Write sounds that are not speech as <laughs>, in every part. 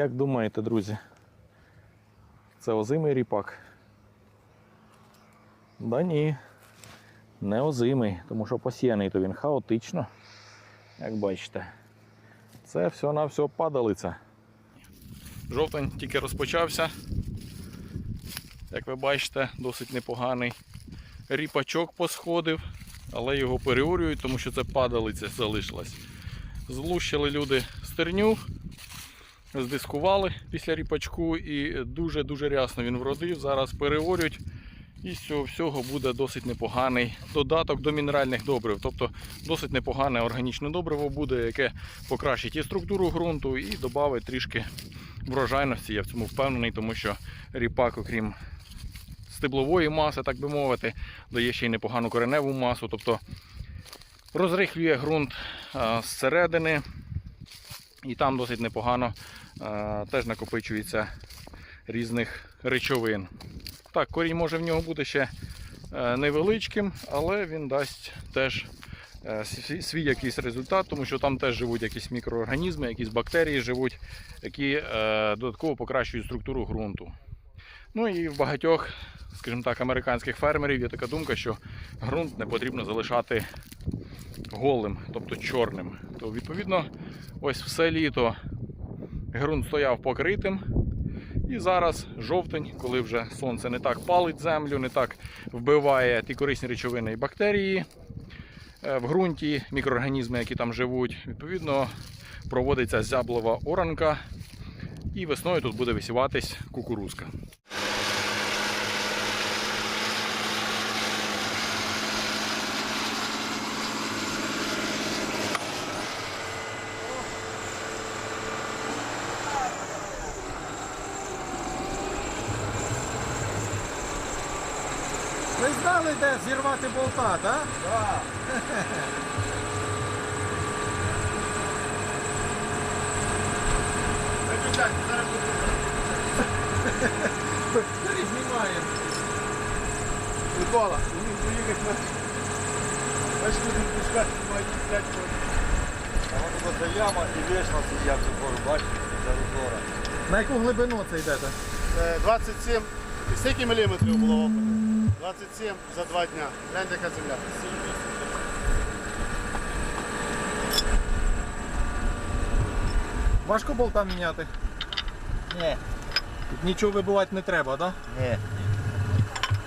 Як думаєте, друзі? Це озимий ріпак? Да ні. Не озимий, тому що посіяний то він хаотично. Як бачите. Це все на все падалиця. Жовтень тільки розпочався. Як ви бачите, досить непоганий. Ріпачок посходив, але його переорюють, тому що це падалиця залишилась. Злущили люди стерню, здискували після ріпачку і дуже-дуже рясно він вродив. Зараз переорють. І з цього всього буде досить непоганий додаток до мінеральних добрив. Тобто досить непогане органічне добриво буде, яке покращить і структуру ґрунту, і додавить трішки врожайності. Я в цьому впевнений, тому що ріпак, окрім стеблової маси, так би мовити, дає ще й непогану кореневу масу. Тобто розрихлює ґрунт зсередини, і там досить непогано а, теж накопичується різних речовин. Так, корінь може в нього бути ще е, невеличким, але він дасть теж е, свій- якийсь результат, тому що там теж живуть якісь мікроорганізми, якісь бактерії живуть, які е, додатково покращують структуру ґрунту. Ну і в багатьох, скажімо так, американських фермерів є така думка, що ґрунт не потрібно залишати голим, тобто чорним. То відповідно, ось все літо ґрунт стояв покритим. І зараз жовтень, коли вже сонце не так палить землю, не так вбиває ті корисні речовини і бактерії е, в ґрунті, мікроорганізми, які там живуть, відповідно проводиться зяблова оранка. І весною тут буде висіватись кукурузка. Ви знали, де зірвати болта, так? Так. Знімаємо. Микола, мені поїхати на... Бачиш, будемо пускати, мають 5 років. А воно буде яма і вічно сидять гору, бачите, це розора. На яку глибину це йдете? Е, 27, і скільки міліметрів було опиту? 27 за 2 дня. Гляньте, яка земля. Важко болта міняти. Ні, Тут нічого вибивати не треба, так? ні.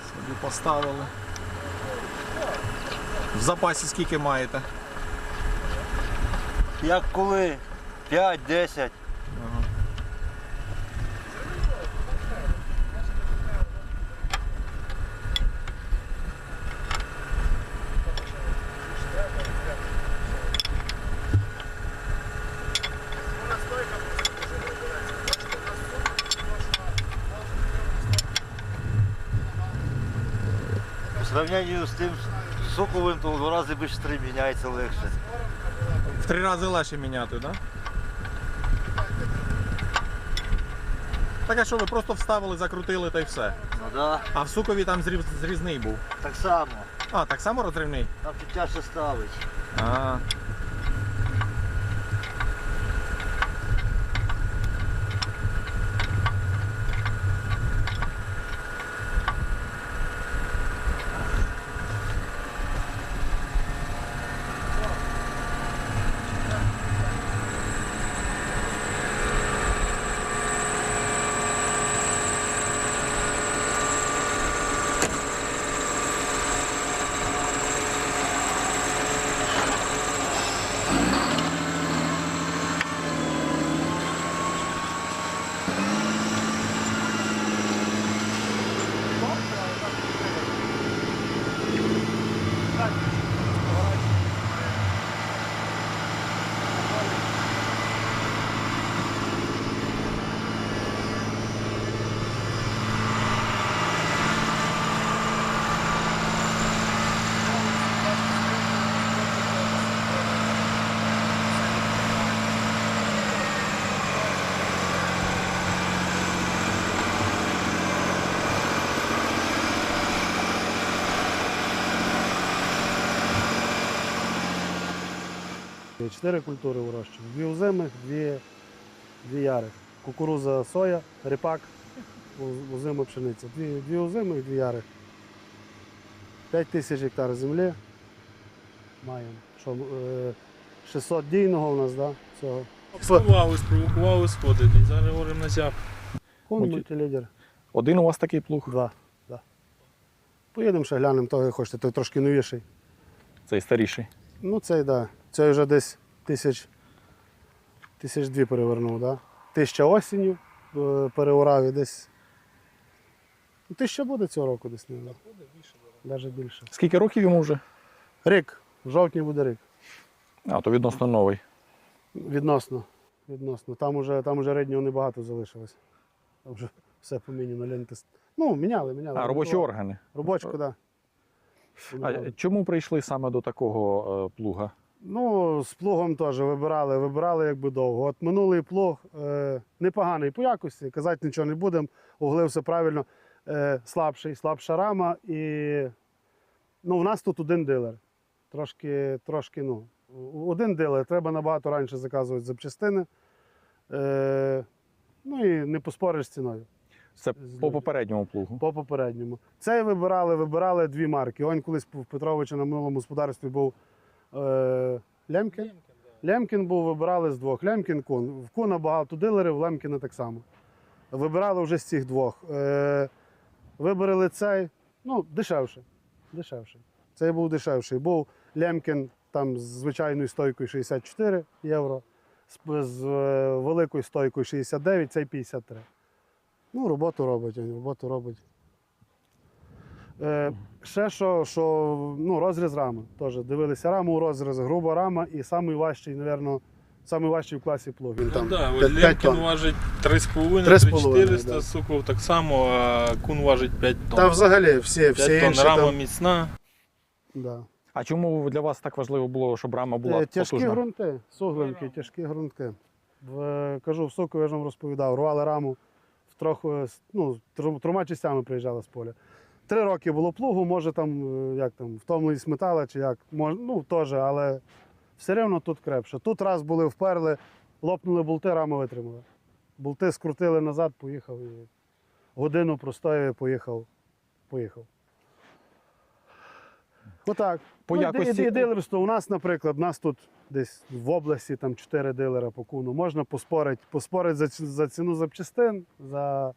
Собі поставили. В запасі скільки маєте? Як коли? 5-10. По с з тим соковим, то в два рази швидше міняється легше. В три рази легше міняти, так? Так а що ви просто вставили, закрутили та й все. Ну да, А в сукові там зріз- зрізний був. так само. А, так само розривний? Там тут тяжче ставить. А. Чотири культури вирощуємо. Дві озимих, дві, дві ярих. кукуруза, соя, ріпак, озима пшениця. Дві, дві озими і дві яри. 5 тисяч гектар землі маємо. Що, е, 600 дійного у нас, да, цього. Сховали, спровокували сходити. Зараз говоримо на зяб. Кун мультилідер. Один у вас такий плуг, Два. Да. Поїдемо ще глянемо того, як хочете, той трошки новіший. цей старіший. Ну, цей, да. Цей вже десь тисяч, тисяч дві перевернув, да? Тисяча осінню е, переурав і десь. Ну, тисяча буде цього року десь, не знаю. Навіть більше. Скільки років йому вже? Рік. В жовтні буде рік. А, то відносно новий. Відносно. Відносно. Там уже, там уже реднього небагато залишилось. Там вже все поміняно. ленти. Ну, міняли, міняли. А, робочі органи. Робочку, так. Да. А чому прийшли саме до такого е, плуга? Ну, з плугом теж вибирали, вибирали якби довго. От минулий плуг е, непоганий по якості, казати нічого не будемо, угли все правильно. Е, слабший, слабша рама. І ну, в нас тут один дилер. Трошки, трошки, ну, один дилер, треба набагато раніше заказувати запчастини. Е, ну і не поспориш з ціною Це по попередньому плугу. по попередньому. Цей вибирали, вибирали дві марки. Он колись в Петровича на минулому господарстві був е, Лемкін. Лемкін був, вибирали з двох. Лемкін кун. В куна багато дилерів, в Лемкіна так само. Вибирали вже з цих двох. Е, вибрали цей, ну, дешевше. Дешевше. Цей був дешевший. Був Лемкін там з звичайною стойкою 64 євро, з, з е, великою стойкою 69, цей 53. Ну, роботу робить, роботу робить. Е, ще що, що ну, розріз рами. Теж дивилися раму, розріз, груба рама і найважчий, мабуть, найважчий в класі плуг. Він Ну там да, п'ять- п'ять Лемкін тонн. важить 3,5, 3,5, да. Суков так само, а кун важить 5 тонн. Та взагалі всі, 5 всі тонн інші. рама Там, міцна. да. А чому для вас так важливо було, щоб рама була Е, Тяжкі потужна? ґрунти, суглинки, тяжкі ґрунти. В, кажу, в соку я ж вам розповідав, рвали раму, в трохи, ну, тру- трьома частями приїжджали з поля. Три роки було плугу, може там, е, як там, втомленість метала чи як, мож, ну теж, але все одно тут крепше. Тут раз були, вперли, лопнули болти, раму витримали. Болти скрутили назад, поїхав і годину простояв, поїхав. Поїхав. Отак. По ну, якості- дилерство. У нас, наприклад, у нас тут десь в області там 4 дилера по куну. Можна поспорити, поспорити за, за ціну запчастин, за.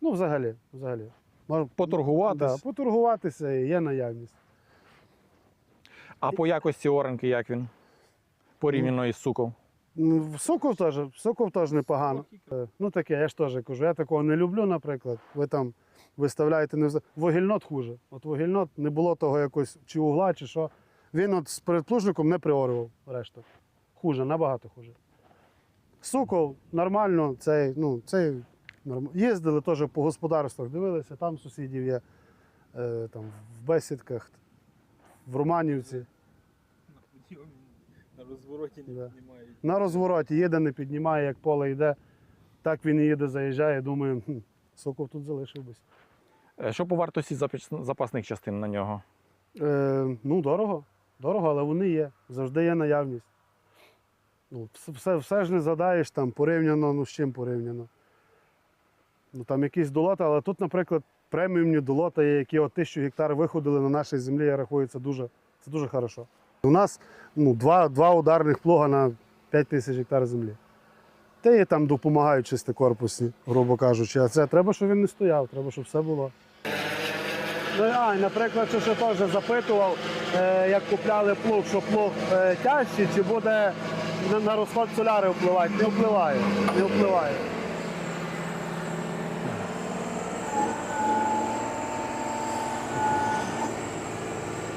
Ну, взагалі. взагалі. Можна Поторгуватись. Да, поторгуватися і є наявність. А по якості оранки як він? Порівняно із суком. Ну, Соков теж, Соков теж непогано. Ну таке, я ж теж кажу, я такого не люблю, наприклад. Ви там виставляєте не вугільнот хуже. От вугільнот не було того якось чи угла, чи що. Він от з передплужником не приорював решту. Хуже, набагато хуже. Сокол нормально, цей, ну, цей. Їздили теж по господарствах, дивилися, там сусідів є, е, там, в бесідках, в Романівці. На розвороті Да. немає. На розвороті їде, не піднімає, як поле йде. Так він і їде, заїжджає, думаю, хм, Сокол тут залишив бись. Е, Що по вартості запасних частин на нього? Е, ну, дорого. Дорого, але вони є. Завжди є наявність. Ну, все, все, все ж не задаєш там порівняно, ну з чим порівняно. Ну там якісь долота, але тут, наприклад, преміумні долота є, які от тисячу гектар виходили на нашій землі, я рахую, це дуже, це дуже хорошо. У нас ну, два, два ударних плуга на 5 тисяч гектар землі. Та і там допомагають чисто корпусні, грубо кажучи. А це треба, щоб він не стояв, треба, щоб все було. Ну, а, наприклад, що ще теж запитував, е, як купляли плуг, що плуг е, тяжчий, чи буде на, розход соляри впливати. Не впливає. Не впливає.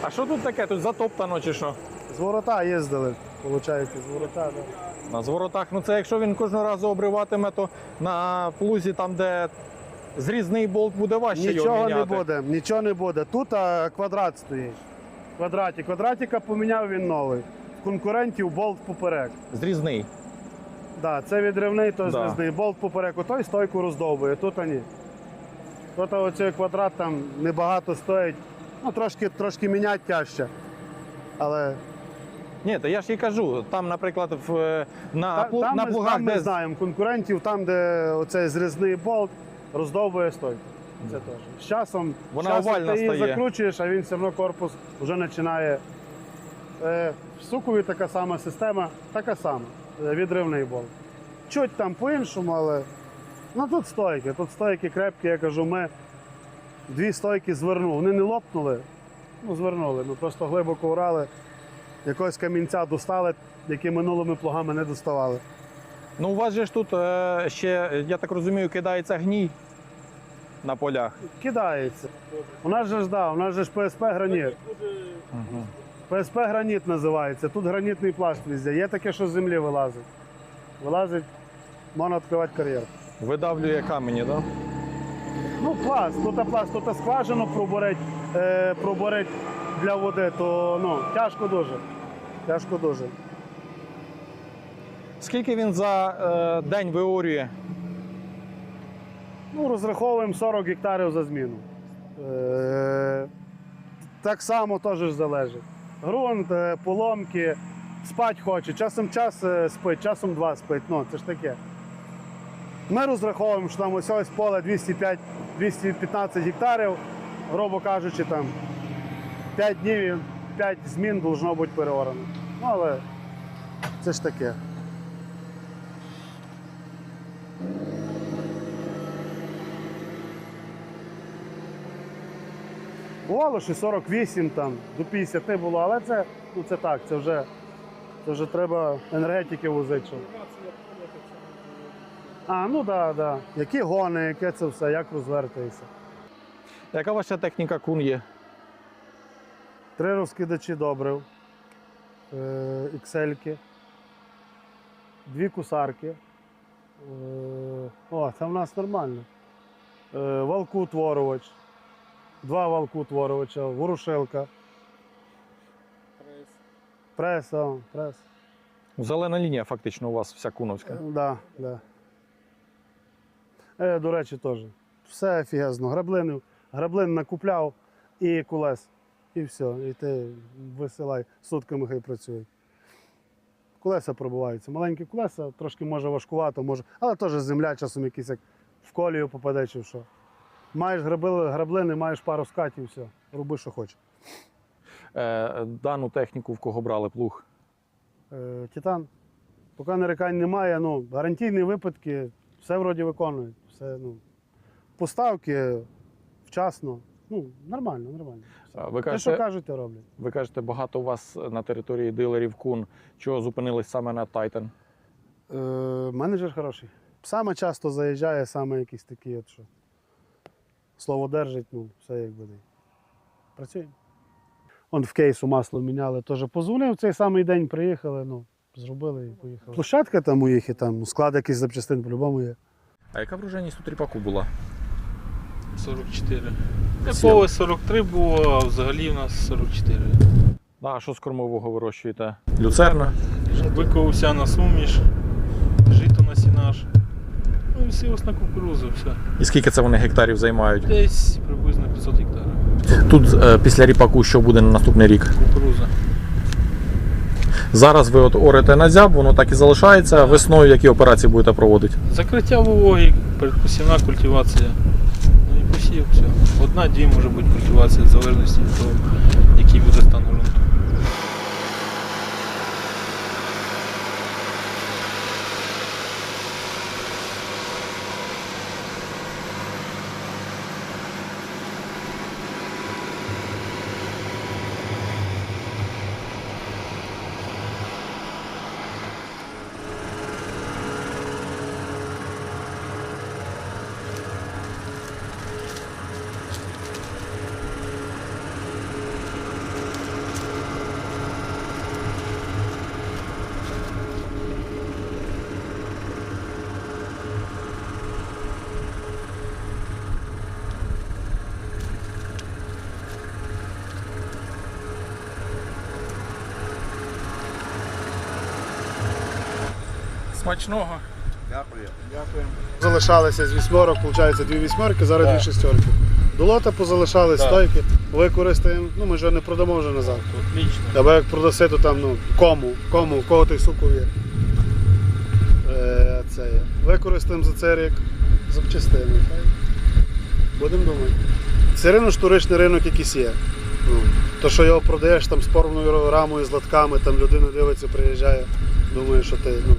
А що тут таке? Тут затоптано чи що? З ворота їздили, виходить, з ворота. Да. На зворотах, ну це якщо він кожного разу обриватиме, то на плузі, там, де зрізний болт буде важче його Нічого міняти. не буде, нічого не буде. Тут а, квадрат стоїть. Квадраті. Квадратика поміняв він новий. В конкурентів болт поперек. Зрізний. Да, це відривний, то Да. зв'язний. Болт поперек, той стойку роздовбує, тут ні. Тут оцей квадрат там небагато стоїть. Ну, трошки, трошки міняти тяжче. Але Ні, то я ж і кажу, там, наприклад, в, е, на, Та- плу- там, на ми, плугах, там ми де знаємо конкурентів, там, де оцей зрізний болт роздовбує стойку. Це теж. З часом, Вона з часом овальна ти її стає. закручуєш, а він все одно корпус вже починає. Е, в сукові така сама система, така сама. е, Відривний болт. Чуть там по-іншому, але ну тут стойки. Тут стойки крепкі, я кажу, ми дві стойки звернули. Вони не лопнули, ну звернули. Ми просто глибоко урали, якогось камінця достали, які минулими плугами не доставали. Ну, у вас же ж тут е, ще, я так розумію, кидається гній на полях. Кидається. У нас же ж да, у нас же ж ПСП граніт. ПСП граніт називається. Тут гранітний пласт везде. Є таке, що з землі вилазить. Вилазить, можна відкривати кар'єрку. Видавлює камені, так? Да? Ну, пласт, тут пласт, тут скважину проборить, е, проборить для води, то ну, тяжко дуже. Тяжко дуже. Скільки він за е, день виорює? Ну, розраховуємо 40 гектарів за зміну. Е, так само теж залежить. Грунт, е, поломки, спать хоче. Часом час е, спить, часом два спить. Ну, це ж таке. Ми розраховуємо, що там ось ось поле 205-215 гектарів, грубо кажучи, там 5 днів, 5 змін должно бути переорано. Ну, але це ж таке. Бувало, що 48 там, до 50 було, але це, ну, це так, це вже, це вже треба енергетики возити. А, ну так, да, так. Да. Які гони, яке це все, як розвертається. Яка ваша техніка кун є? Три розкидачі добрив, е, іксельки, дві кусарки. Е, о, це в нас нормально. Е, валкутворювач, два валкутворювача, ворушилка. Прес, о, прес. Зелена лінія фактично у вас вся куновська. Е, Да, да. Е, до речі, теж. Все офігезно. Граблини, граблин накупляв і кулес. І все. І ти висилай, сутками хай працюють. Колеса пробиваються. Маленькі колеса, трошки може важкувато, може, але теж земля часом якісь як в колію попаде чи що. Маєш грабли- граблини, маєш пару скатів, все. Роби, що хочеш. Е, дану техніку в кого брали плуг? Е, Титан. Поки нарікань немає, ну, гарантійні випадки, все вроді виконують. Все, ну, поставки вчасно. Ну, нормально, нормально. А, Ви Те, що кажете, кажуть, роблять. ви кажете, багато у вас на території дилерів кун. Чого зупинились саме на Titan? Е, менеджер хороший. Саме часто заїжджає, саме якісь такі, от, що слово держить, ну, все як буде. Працюємо. Он в кейсу масло міняли, теж позвонив, цей самий день приїхали, ну, зробили і поїхали. Площадка там у їх і там склад якийсь запчастин по-любому є. А яка врожайність у тріпаку була? 44. Сім. Поле 43 було, а взагалі в нас 44. А що з кормового вирощуєте? Люцерна? Виковався на суміш, жито на сінаж. Ну і сілось на кукурузу, все. І скільки це вони гектарів займають? Десь приблизно 500 гектарів. Тут е, після ріпаку що буде на наступний рік? Кукуруза. Зараз ви от орете на зяб, воно так і залишається. Весною які операції будете проводити? Закриття вологи, передпосівна культивація. Ну і посів, все. Одна дій може бути культивація, в залежності від того, Смачного. Залишалися з вісьмерок, виходить, дві вісьмерки, зараз дві шестерки. Долота позалишали, стойки, використаємо, ну ми ж не продамо вже назад. Отлично. Або як продаси, то там, ну, кому, кому, в кого той суков є. Е, це є. Використаємо за цей рік запчастини. Будемо думати. Це ринок штуричний ринок якийсь є. Ну, то, що його продаєш там з порвною рамою, з лотками, там людина дивиться, приїжджає, думає, що ти. Ну,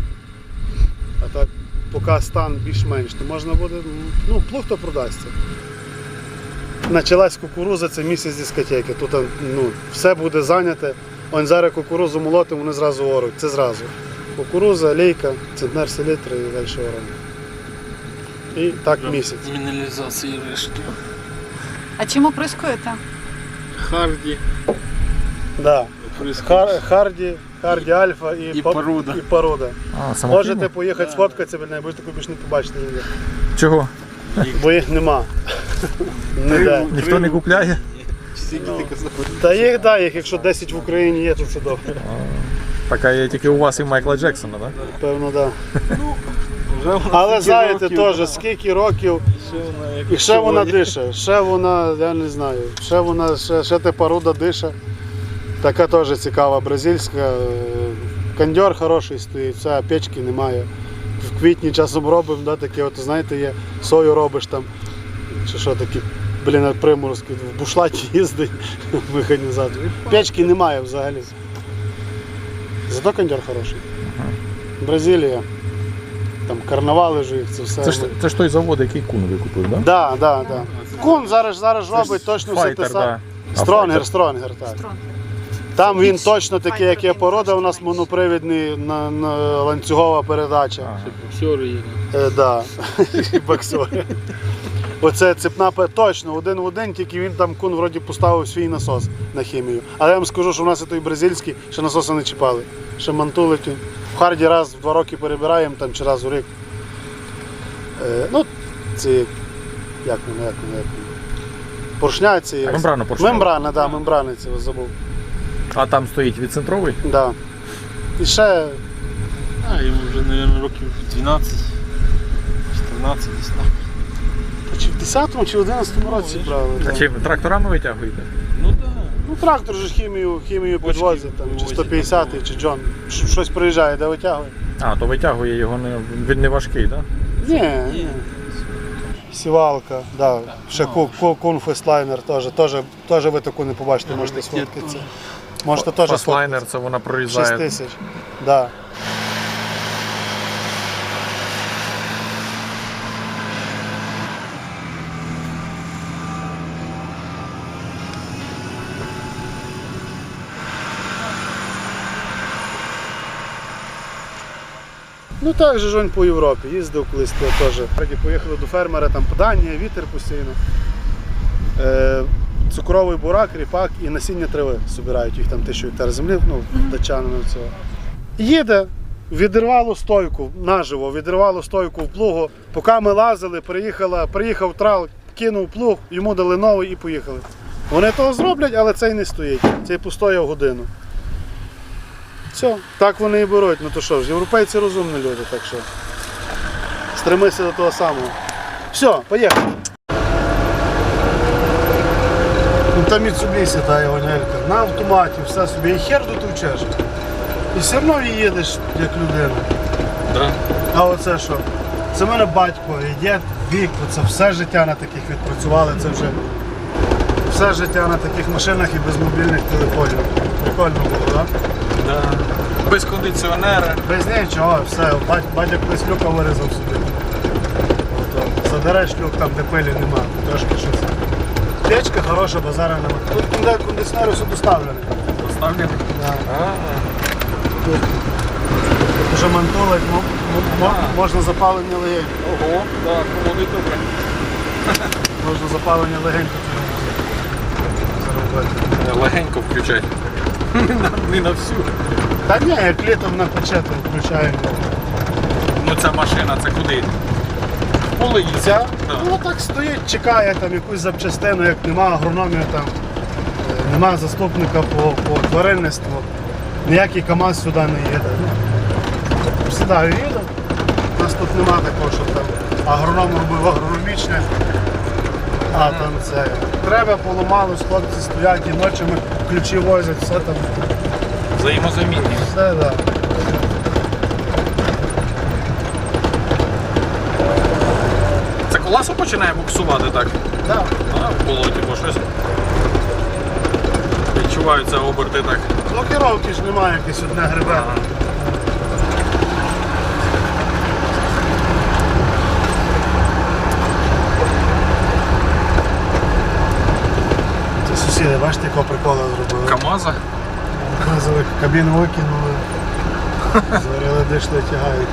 поки стан більш-менш, то можна буде, ну, плуг то продасться. Началась кукуруза, це місяць дискотеки. Тут ну, все буде зайняте. Он зараз кукурузу молотимо, вони зразу оруть. Це зразу. Кукуруза, лейка, центнер селітри і далі оремо. І так місяць. Мінералізації рештків. А чим оприскуєте? Харді. Да. Хар, харді, харді альфа і, І па- поруда. І поруда. А, самохідні? Можете поїхати сфоткатися, блін, будете таку більше не побачити ніде. Чого? Бо їх нема. <laughs> Ніде. Ніхто не купляє? Та їх, да, їх, якщо 10 в Україні є, то добре. Така є тільки у вас і Майкла Джексона, так? Певно, так. Вже вона Але знаєте, років, теж скільки років ще вона як І ще вона сьогодні. дише, ще вона, я не знаю, ще вона, ще, ще те поруда дише. Така теж цікава, бразильська. е, Кондьор хороший стоїть, все, печки немає. В квітні часом робимо, да, таке, от, знаєте, є, сою робиш там, чи що такі, блін, приморозки, в бушлаті їздить <laughs> механізатор. Печки немає взагалі. Зато кондьор хороший. Бразилія. Там карнавали ж їх, це все. Це ж, це ж той завод, який кун викупив, так? Да, да, да. Кун зараз, зараз робить точно все те саме. да. Стронгер, стронгер, так. Строн. Там він точно такий, як є порода, у нас монопривідний на, на ланцюгова передача. Боксери є. Е, да. І <laughs> боксери. Оце цепна пе- точно один в один, тільки він там кун вроді поставив свій насос на хімію. Але я вам скажу, що в нас і той бразильський, ще насоси не чіпали. Ще мантулить. він. В харді раз в два роки перебираємо там чи раз у рік. Е, ну, ці, як воно, як воно, як воно. Поршня ці. Мембрана поршнева. Мембрана, да, мембрани ці забув. А там стоїть відцентровий? Да. І ще А, йому вже, мабуть, років 12, 14 десь так. чи в 10-му, чи в 11-му році брали. А да. чим тракторами витягуєте? Ну так. Ну трактор же ж хімію, хімію Бочки підвозить, там, чи вивозять, 150 чи Джон. Щ- Щось приїжджає, де витягує. А, то витягує його не, він не важкий, так? Ні, ні. Сівалка, да. ще ку- ку- теж, теж ви таку не побачите, можете сфоткатися. Можете теж Фаслайнер, це вона 6 тисяч. Да. Ну так же ж він по Європі їздив колись теж. Поїхали до фермера, там подання, вітер постійно. Е, цукровий бурак, ріпак і насіння трави збирають їх там тисячу гектар землі, ну, датчанами цього. Їде, відірвало стойку наживо, відірвало стойку в плугу. Поки ми лазили, приїхала, приїхав трал, кинув плуг, йому дали новий і поїхали. Вони того зроблять, але цей не стоїть. Цей постояв годину. Все, так вони і беруть. Ну то що ж, європейці розумні люди, так що стремися до того самого. Все, поїхали. Там Mitsubishi, та Іванелька, на автоматі, все собі. І хер дотовчеш. І все одно їдеш як людина. Да. А оце що? Це в мене батько, і дід, вік, це все життя на таких відпрацювали, це вже все життя на таких машинах і без мобільних телефонів. Прикольно було, так? Да. Без кондиціонера. Без нічого, все, бать- батя колись люка вирізав собі. Ото, Задереш люк там, де пилі нема, трошки щось. Печка хороша, базара нема. Тут конде- кондиціонер все доставлений. Поставлені. Да. Тут Вже мо- можна запалення легенько. Ого, так, ну вони добре. Можна запалення легенько заробити. Легенько включать. Не на, всю. Та ні, як літом на пече, включаємо. Ну ця машина, це куди? Поле їздять. Ця, Да. ну так стоїть, чекає там якусь запчастину, як нема агрономії, там, е, нема заступника по, по тваринництву, ніякий КАМАЗ сюди не їде. Ну, Сідаю їду. У нас тут нема такого, щоб там агроном робив агрономічне, А, там це. Треба поламалось, хлопці стоять і ночами ключі возять, все там. Взаємозамінні. Все, так. Да. Колесо починає буксувати так. Да. А, в болоті, бо щось. Відчуваються оберти так. Блокировки ж немає, якесь одне грибе. Це сусіди, бачите, якого прикола зробили. Камаза. Показали, кабіну викинули. <laughs> Зварили, дійшли, тягають.